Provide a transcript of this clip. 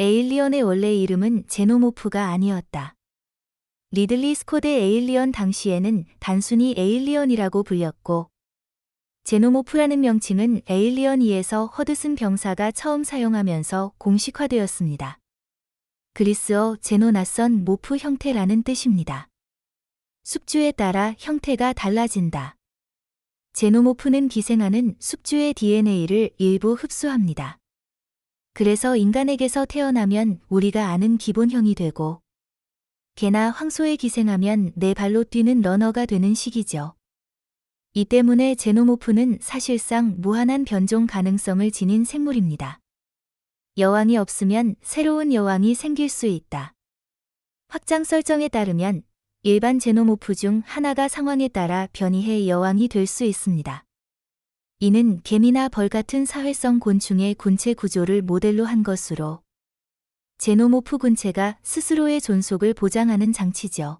에일리언의 원래 이름은 제노모프가 아니었다. 리들리 스콧의 에일리언 당시에는 단순히 에일리언이라고 불렸고, 제노모프라는 명칭은 에일리언 2에서 허드슨 병사가 처음 사용하면서 공식화되었습니다. 그리스어 제노 낯선 모프 형태라는 뜻입니다. 숙주에 따라 형태가 달라진다. 제노모프는 기생하는 숙주의 DNA를 일부 흡수합니다. 그래서 인간에게서 태어나면 우리가 아는 기본형이 되고, 개나 황소에 기생하면 네 발로 뛰는 러너가 되는 시기죠. 이 때문에 제노모프는 사실상 무한한 변종 가능성을 지닌 생물입니다. 여왕이 없으면 새로운 여왕이 생길 수 있다. 확장 설정에 따르면 일반 제노모프 중 하나가 상황에 따라 변이해 여왕이 될 수 있습니다. 이는 개미나 벌 같은 사회성 곤충의 군체 구조를 모델로 한 것으로 제노모프 군체가 스스로의 존속을 보장하는 장치죠.